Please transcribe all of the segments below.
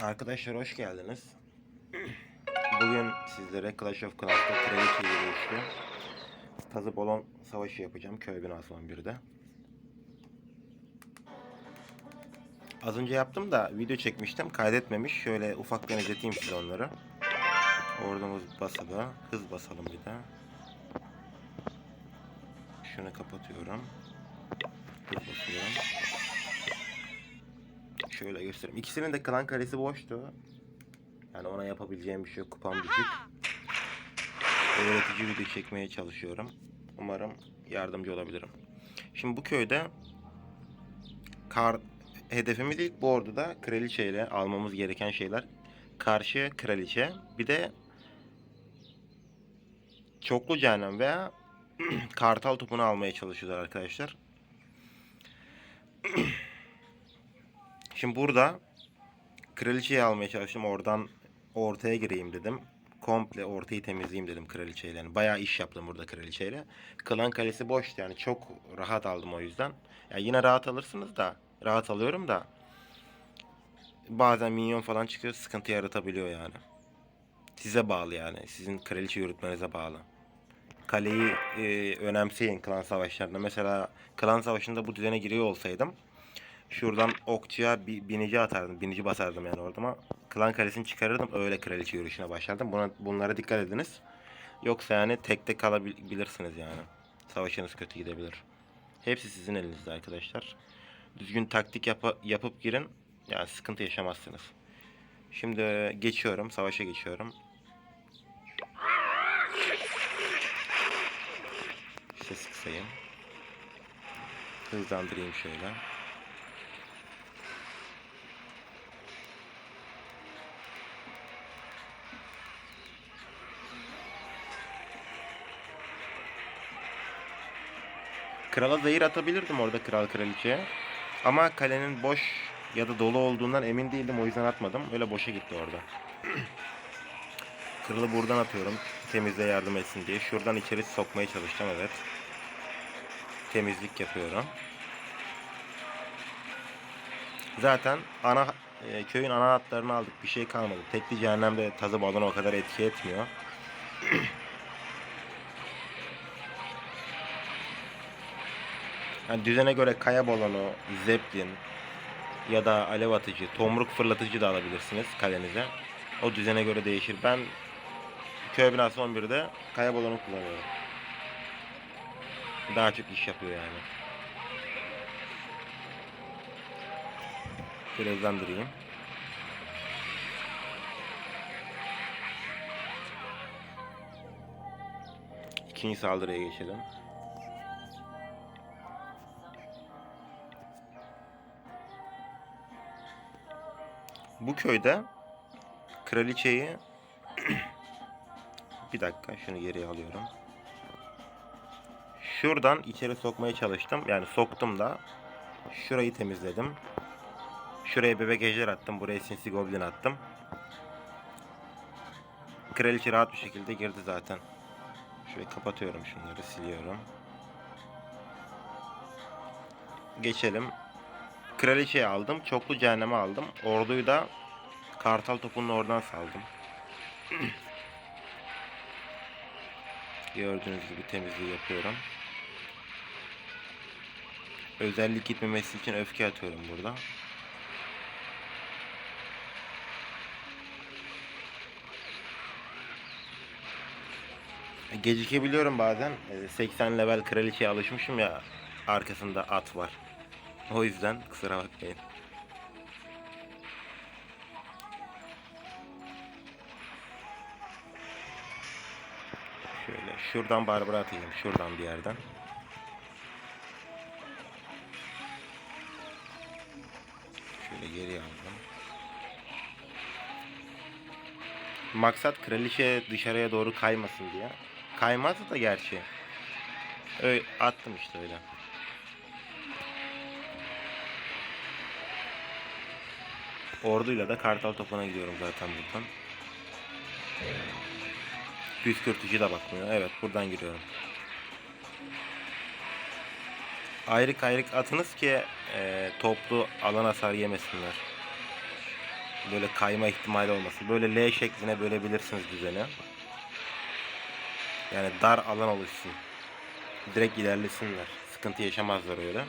Arkadaşlar hoş geldiniz. Bugün sizlere Clash of Clans'ta Kraliçe yürüyüşlü Tazı Bolon Savaşı yapacağım köy binası 11'de. Az önce yaptım da video çekmiştim kaydetmemiş. Şöyle ufaktan izleteyim size onları. Ordumuz basılı. Hız basalım bir de. Şunu kapatıyorum. Hız basıyorum. Şöyle göstereyim. İkisinin de klan kalesi boştu. Yani ona yapabileceğim bir şey yok. Kupam düşük. Öğretici video çekmeye çalışıyorum. Umarım yardımcı olabilirim. Şimdi bu köyde kar hedefimiz ilk bu orduda kraliçe ile almamız gereken şeyler. Karşı kraliçe. Bir de çoklu cehennem veya kartal topunu almaya çalışıyorlar arkadaşlar. Şimdi burada kraliçeyi almaya çalıştım. Oradan ortaya gireyim dedim. Komple ortayı temizleyeyim dedim kraliçeyle. Yani bayağı iş yaptım burada kraliçeyle. Klan kalesi boştu yani çok rahat aldım o yüzden. Yani yine rahat alırsınız da rahat alıyorum da bazen minyon falan çıkıyor sıkıntı yaratabiliyor yani. Size bağlı yani. Sizin kraliçe yürütmenize bağlı. Kaleyi e, önemseyin klan savaşlarında. Mesela klan savaşında bu düzene giriyor olsaydım Şuradan okçuya bir binici atardım. Binici basardım yani orada ama klan kalesini çıkarırdım. Öyle kraliçe yürüyüşüne başlardım. Buna, bunlara dikkat ediniz. Yoksa yani tekte kalabilirsiniz yani. Savaşınız kötü gidebilir. Hepsi sizin elinizde arkadaşlar. Düzgün taktik yapa, yapıp girin. Yani sıkıntı yaşamazsınız. Şimdi geçiyorum. Savaşa geçiyorum. Ses kısayım. Hızlandırayım şöyle. Krala zehir atabilirdim orada kral kraliçeye. Ama kalenin boş ya da dolu olduğundan emin değildim o yüzden atmadım. Öyle boşa gitti orada. Kralı buradan atıyorum. Temizle yardım etsin diye. Şuradan içeri sokmaya çalışacağım evet. Temizlik yapıyorum. Zaten ana e, köyün ana hatlarını aldık. Bir şey kalmadı. Tekli cehennemde tazı balon o kadar etki etmiyor. Yani düzene göre kaya balonu, zeplin ya da alev atıcı, tomruk fırlatıcı da alabilirsiniz kalenize. O düzene göre değişir. Ben köy binası 11'de kaya balonu kullanıyorum. Daha çok iş yapıyor yani. Şöyle hızlandırayım. İkinci saldırıya geçelim. Bu köyde kraliçeyi bir dakika şunu geriye alıyorum. Şuradan içeri sokmaya çalıştım. Yani soktum da şurayı temizledim. Şuraya bebek ejder attım. Buraya sinsi goblin attım. Kraliçe rahat bir şekilde girdi zaten. Şurayı kapatıyorum şunları siliyorum. Geçelim. Kraliçeyi aldım. Çoklu cehenneme aldım. Orduyu da kartal topunun oradan saldım. Gördüğünüz gibi temizliği yapıyorum. Özellik gitmemesi için öfke atıyorum burada. Gecikebiliyorum bazen. Ee, 80 level kraliçeye alışmışım ya arkasında at var. O yüzden kusura bakmayın. Şöyle şuradan Barbara atayım. Şuradan bir yerden. Şöyle geri aldım. Maksat kraliçe dışarıya doğru kaymasın diye. Kaymazdı da gerçi. Öyle attım işte öyle. Orduyla da Kartal Topu'na gidiyorum zaten buradan. Püskürtücü de bakmıyor. Evet buradan giriyorum. Ayrık ayrık atınız ki e, toplu alan hasar yemesinler. Böyle kayma ihtimali olmasın. Böyle L şekline bölebilirsiniz düzeni. Yani dar alan oluşsun. Direkt ilerlesinler. Sıkıntı yaşamazlar öyle.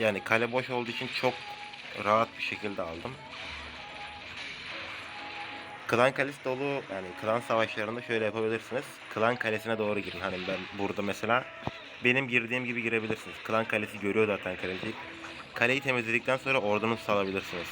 Yani kale boş olduğu için çok rahat bir şekilde aldım. Klan kalesi dolu yani klan savaşlarında şöyle yapabilirsiniz. Klan kalesine doğru girin. Hani ben burada mesela benim girdiğim gibi girebilirsiniz. Klan kalesi görüyor zaten kaleci. Kaleyi temizledikten sonra ordunuzu salabilirsiniz.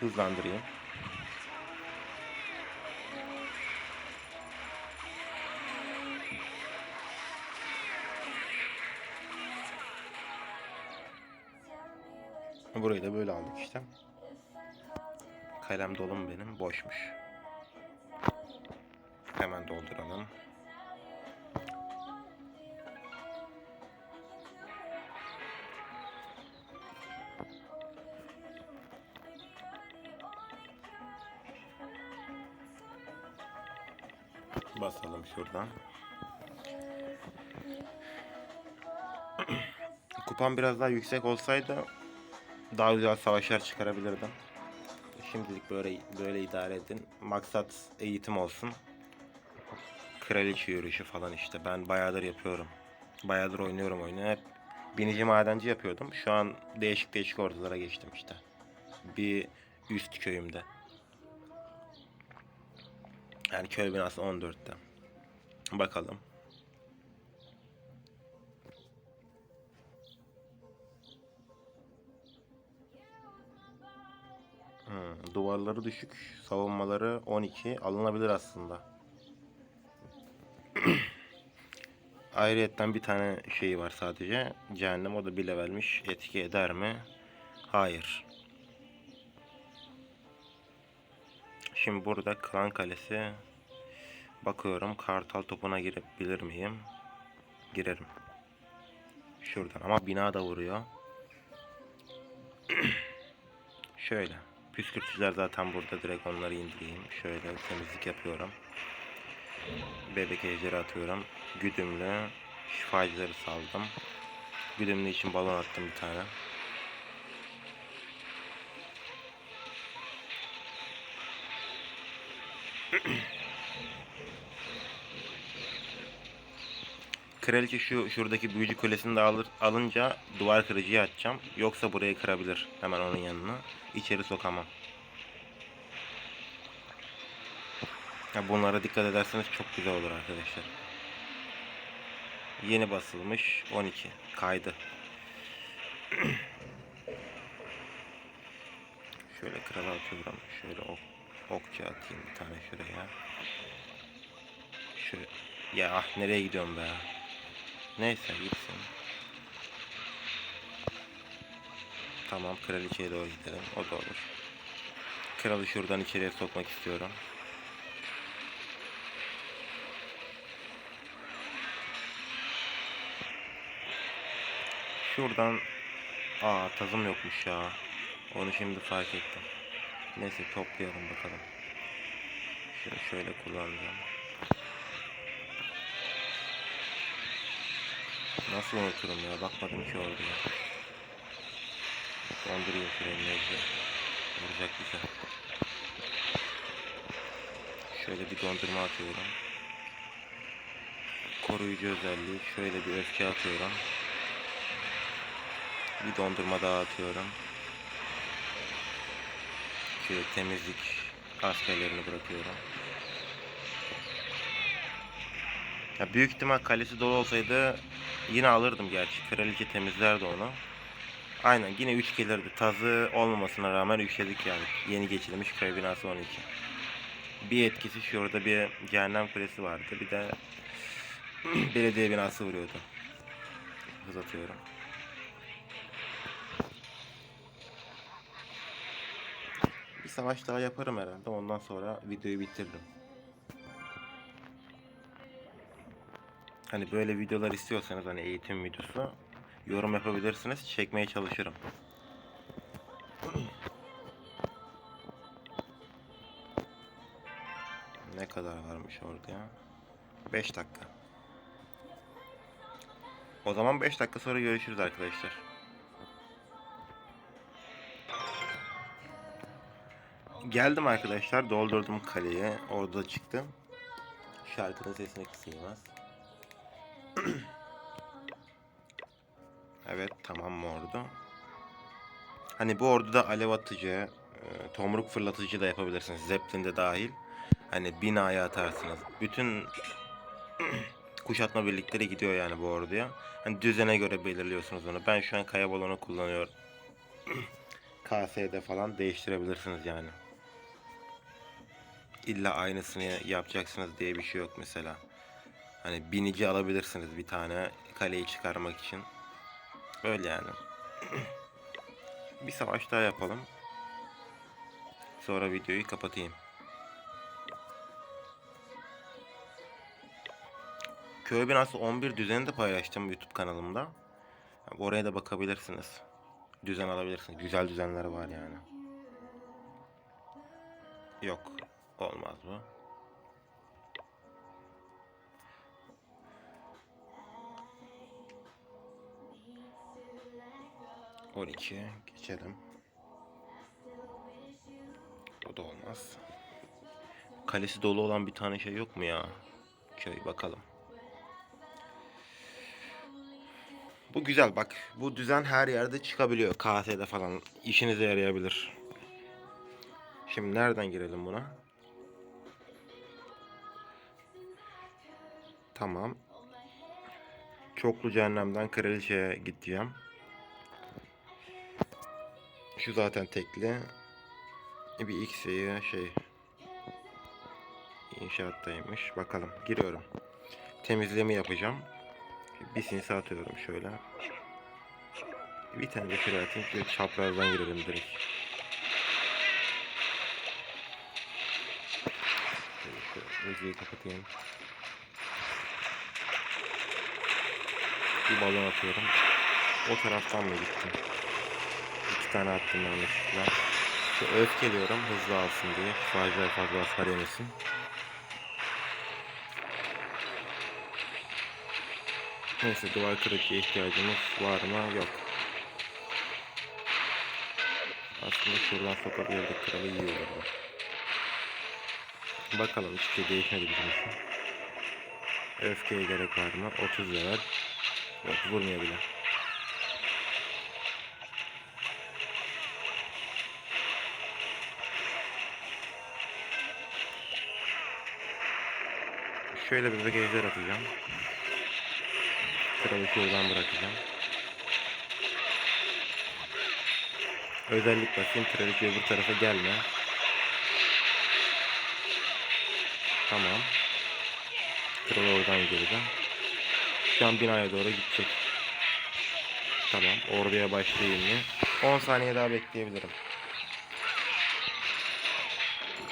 Hızlandırayım. Burayı da böyle aldık işte. Kalem dolum benim boşmuş. Hemen dolduralım. Basalım şuradan. Kupam biraz daha yüksek olsaydı daha güzel savaşlar çıkarabilirdim. Şimdilik böyle böyle idare edin. Maksat eğitim olsun. Kraliçe yürüyüşü falan işte. Ben bayağıdır yapıyorum. Bayağıdır oynuyorum oyunu. Hep binici madenci yapıyordum. Şu an değişik değişik ordulara geçtim işte. Bir üst köyümde. Yani köy binası 14'te. Bakalım. Duvarları düşük, savunmaları 12 alınabilir aslında. Ayrıyetten bir tane şeyi var sadece. Cehennem o da bir levelmiş. Etki eder mi? Hayır. Şimdi burada Klan Kalesi. Bakıyorum kartal topuna girebilir miyim? Girerim. Şuradan ama bina da vuruyor. Şöyle. Püskürtücüler zaten burada direkt onları indireyim. Şöyle temizlik yapıyorum. Bebek ejderi atıyorum. Güdümlü. Şifacıları saldım. Güdümlü için balon attım bir tane. Kraliçe şu şuradaki büyücü kulesini de alır, alınca duvar kırıcıyı açacağım. Yoksa burayı kırabilir hemen onun yanına. İçeri sokamam. Ya bunlara dikkat ederseniz çok güzel olur arkadaşlar. Yeni basılmış 12 kaydı. Şöyle krala atıyorum. Şöyle ok, okçu atayım bir tane şuraya. Şöyle ya ah nereye gidiyorum be? Neyse gitsin. Tamam kraliçeye doğru gidelim. O da olur. Kralı şuradan içeriye sokmak istiyorum. Şuradan Aa tazım yokmuş ya. Onu şimdi fark ettim. Neyse toplayalım bakalım. Şöyle şöyle kullanacağım. Nasıl unuturum ya? Bakmadım ki orada. Dondurayım şurayı neyse. Vuracak bize. Şöyle bir dondurma atıyorum. Koruyucu özelliği. Şöyle bir öfke atıyorum. Bir dondurma daha atıyorum. Şöyle temizlik askerlerini bırakıyorum. Ya büyük ihtimal kalesi dolu olsaydı yine alırdım gerçi. Kraliçe temizlerdi onu. Aynen yine 3 gelirdi. Tazı olmamasına rağmen yükledik yani. Yeni geçirilmiş köy binası 12. Bir etkisi şurada bir cehennem kulesi vardı. Bir de belediye binası vuruyordu. Hız atıyorum. Bir savaş daha yaparım herhalde. Ondan sonra videoyu bitiririm. Hani böyle videolar istiyorsanız hani eğitim videosu yorum yapabilirsiniz. Çekmeye çalışırım. ne kadar varmış orada ya? 5 dakika. O zaman 5 dakika sonra görüşürüz arkadaşlar. Geldim arkadaşlar. Doldurdum kaleyi. Orada çıktım. Şarkının sesini kısayım az. evet tamam mı ordu? Hani bu orduda alev atıcı, e, tomruk fırlatıcı da yapabilirsiniz. Zeppelin de dahil. Hani binaya atarsınız. Bütün kuşatma birlikleri gidiyor yani bu orduya. Hani düzene göre belirliyorsunuz onu. Ben şu an kaya balonu kullanıyorum. KS'de falan değiştirebilirsiniz yani. İlla aynısını yapacaksınız diye bir şey yok mesela. Hani binici alabilirsiniz bir tane kaleyi çıkarmak için. Öyle yani. bir savaş daha yapalım. Sonra videoyu kapatayım. Köy binası 11 düzeni de paylaştım YouTube kanalımda. Oraya da bakabilirsiniz. Düzen alabilirsiniz. Güzel düzenler var yani. Yok. Olmaz bu. On iki geçelim. O da olmaz. Kalesi dolu olan bir tane şey yok mu ya? Köy bakalım. Bu güzel bak. Bu düzen her yerde çıkabiliyor. KS'de falan. işinize yarayabilir. Şimdi nereden girelim buna? Tamam. Çoklu cehennemden kraliçeye gideceğim. Şu zaten tekli. Bir X'yi şey inşaattaymış. Bakalım. Giriyorum. Temizleme yapacağım. Bir sinsi atıyorum şöyle. Bir tane de şuraya çaprazdan girelim direkt. Şöyle müziği kapatayım. Bir balon atıyorum. O taraftan mı gittim? Tane attım yanlışlıkla. Şu öfkeliyorum hızlı alsın diye. Fazla fazla hasar yemesin. Neyse duvar kırıcıya ihtiyacımız var mı? Yok. Aslında şuradan sokabilirdik kralı iyi olurdu. Bakalım hiçbir şey değişmedi bizim için. Öfkeye gerek var mı? 30 level. Yok vurmuyor bile. Şöyle bir ejder atacağım. Kralı şuradan bırakacağım. Özellik basayım. Kraliçe öbür tarafa gelme. Tamam. Kral oradan gireceğim. Şu an binaya doğru gidecek. Tamam. Orduya başlayayım mı? 10 saniye daha bekleyebilirim.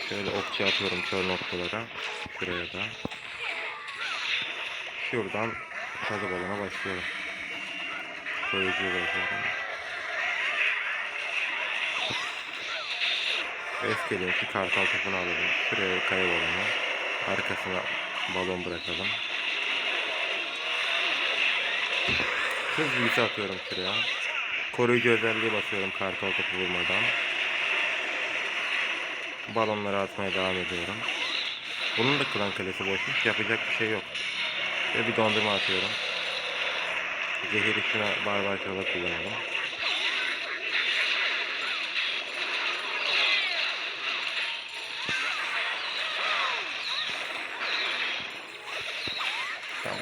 Şöyle okçu atıyorum kör noktalara. Şuraya da. Şuradan kazı balona başlıyorum. Koyucuya başlıyorum. Öfkeli ki kartal topunu alalım. Şuraya kaya balonu. Arkasına balon bırakalım. Hız büyüsü atıyorum şuraya. Koruyucu özelliği basıyorum kartal topu vurmadan. Balonları atmaya devam ediyorum. Bunun da klan kalesi boşmuş. Yapacak bir şey yok. Ve bir dondurma atıyorum. Zehiri şuna barbar krala kullanalım.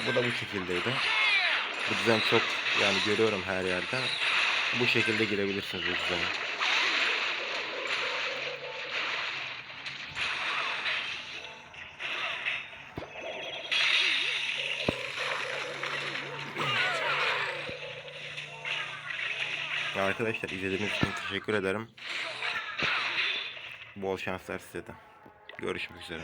Bu da bu şekildeydi. Bu düzen çok yani görüyorum her yerde. Bu şekilde girebilirsiniz bu düzene. Arkadaşlar izlediğiniz için teşekkür ederim. Bol şanslar size de. Görüşmek üzere.